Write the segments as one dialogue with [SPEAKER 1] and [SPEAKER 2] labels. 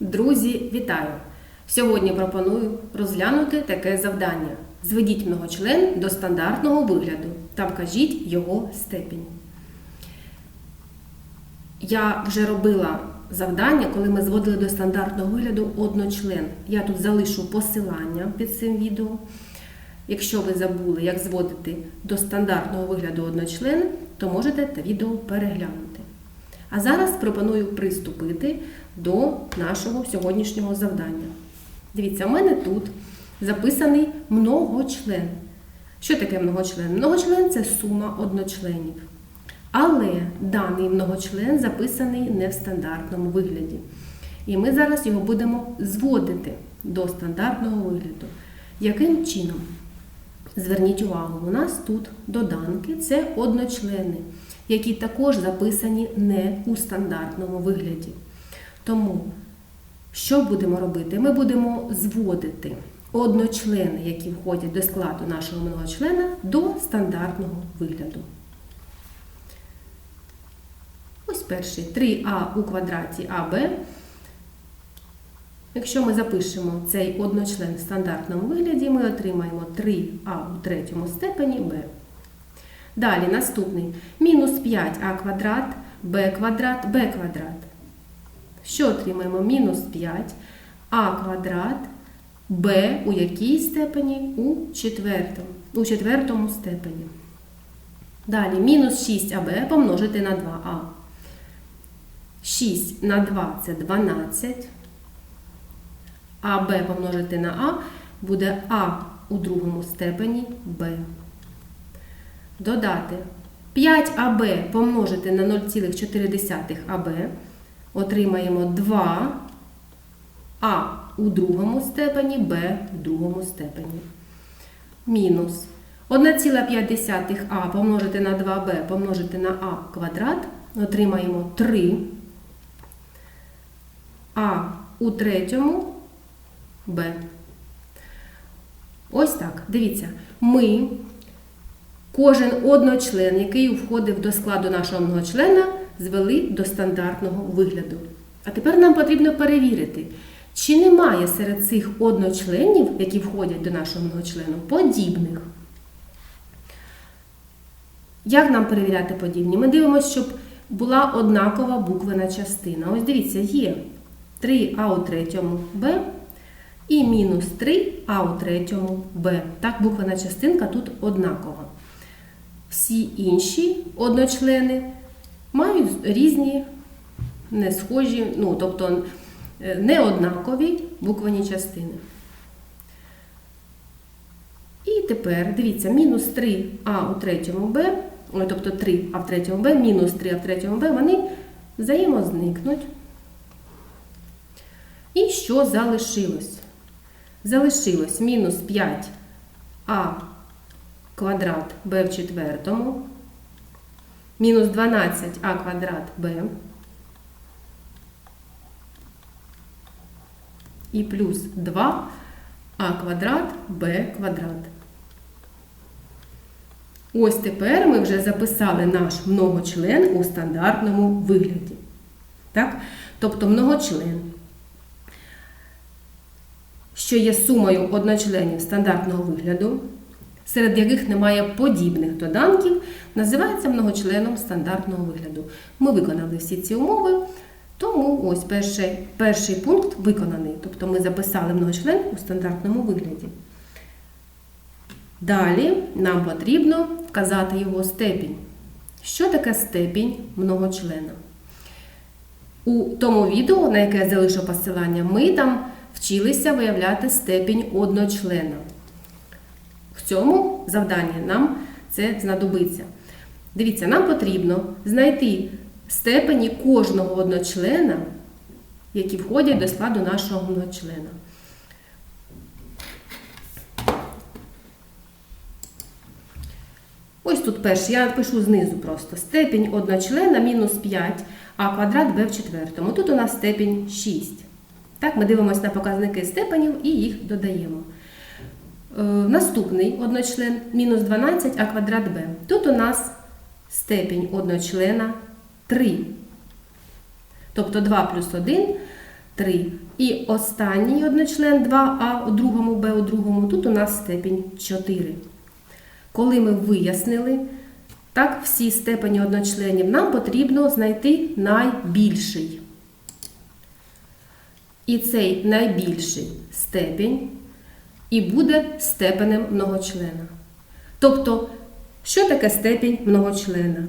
[SPEAKER 1] Друзі, вітаю! Сьогодні пропоную розглянути таке завдання. Зведіть многочлен до стандартного вигляду та вкажіть його степінь. Я вже робила завдання, коли ми зводили до стандартного вигляду одночлен. Я тут залишу посилання під цим відео. Якщо ви забули, як зводити до стандартного вигляду одночлен, то можете те відео переглянути. А зараз пропоную приступити до нашого сьогоднішнього завдання. Дивіться, у мене тут записаний многочлен. Що таке многочлен? Многочлен це сума одночленів. Але даний многочлен записаний не в стандартному вигляді. І ми зараз його будемо зводити до стандартного вигляду. Яким чином? Зверніть увагу, у нас тут доданки це одночлени, які також записані не у стандартному вигляді. Тому, що будемо робити? Ми будемо зводити одночлени, які входять до складу нашого многочлена, до стандартного вигляду. Ось перший 3а у квадраті АБ. Якщо ми запишемо цей одночлен в стандартному вигляді, ми отримаємо 3а у третьому степені b. Далі наступний мінус 5а квадрат, b квадрат, b квадрат. Що отримаємо? Мінус 5а квадрат, b у якій степені? У четвертому, у четвертому степені. Далі мінус 6аб помножити на 2а. 6 на 2 це 12. А Б помножити на А буде А у другому степені Б. Додати 5АБ помножити на 0,4 АБ. Отримаємо 2 А у другому степені, Б в другому степені. Мінус 1,5 А помножити на 2Б помножити на А квадрат. Отримаємо 3 А у третьому Б. Ось так. Дивіться, ми кожен одночлен, який входив до складу нашого многочлена, звели до стандартного вигляду. А тепер нам потрібно перевірити, чи немає серед цих одночленів, які входять до нашого многочлену, подібних. Як нам перевіряти подібні? Ми дивимося, щоб була однакова буквена частина. Ось дивіться, є 3а у третьому Б і мінус 3а у третьому Б. Так, буквена частинка тут однакова. Всі інші одночлени мають різні, не схожі, ну, тобто не однакові буквені частини. І тепер, дивіться, мінус 3а у третьому Б, ой, тобто 3а в третьому Б, мінус 3а в третьому Б, вони взаємозникнуть. І що залишилось? Залишилось мінус 5а квадрат b в четвертому, мінус 12а квадрат b і плюс 2а квадрат b квадрат. Ось тепер ми вже записали наш многочлен у стандартному вигляді. Так? Тобто многочлен що є сумою одночленів стандартного вигляду, серед яких немає подібних доданків, називається многочленом стандартного вигляду. Ми виконали всі ці умови, тому ось перший, перший пункт виконаний. Тобто ми записали многочлен у стандартному вигляді. Далі нам потрібно вказати його степінь. Що таке степінь многочлена? У тому відео, на яке я залишу посилання, ми там вчилися виявляти степінь одночлена. В цьому завданні нам це знадобиться. Дивіться, нам потрібно знайти степені кожного одночлена, які входять до складу нашого одночлена. Ось тут перший, я напишу знизу просто. Степінь одночлена мінус 5, а квадрат b в четвертому. Тут у нас степінь 6. Так, Ми дивимося на показники степенів і їх додаємо. Е, наступний одночлен мінус 12 а квадрат b. Тут у нас степінь одночлена 3. Тобто 2 плюс 1 3. І останній одночлен 2а у другому Б у другому, тут у нас степінь 4. Коли ми вияснили так, всі степені одночленів, нам потрібно знайти найбільший. І цей найбільший степінь і буде степенем многочлена. Тобто, що таке степінь многочлена?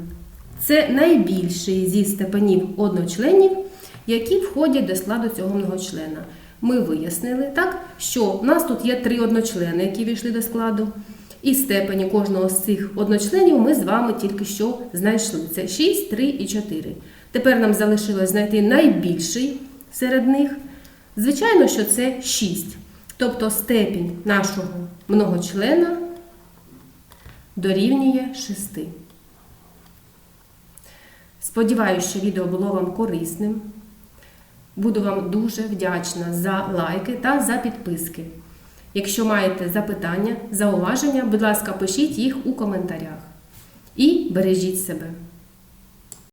[SPEAKER 1] Це найбільший зі степенів одночленів, які входять до складу цього многочлена. Ми вияснили, так, що в нас тут є три одночлени, які війшли до складу. І степені кожного з цих одночленів ми з вами тільки що знайшли. Це 6, 3 і 4. Тепер нам залишилось знайти найбільший серед них. Звичайно, що це 6. Тобто степінь нашого многочлена дорівнює 6. Сподіваюся, що відео було вам корисним. Буду вам дуже вдячна за лайки та за підписки. Якщо маєте запитання, зауваження, будь ласка, пишіть їх у коментарях. І бережіть себе.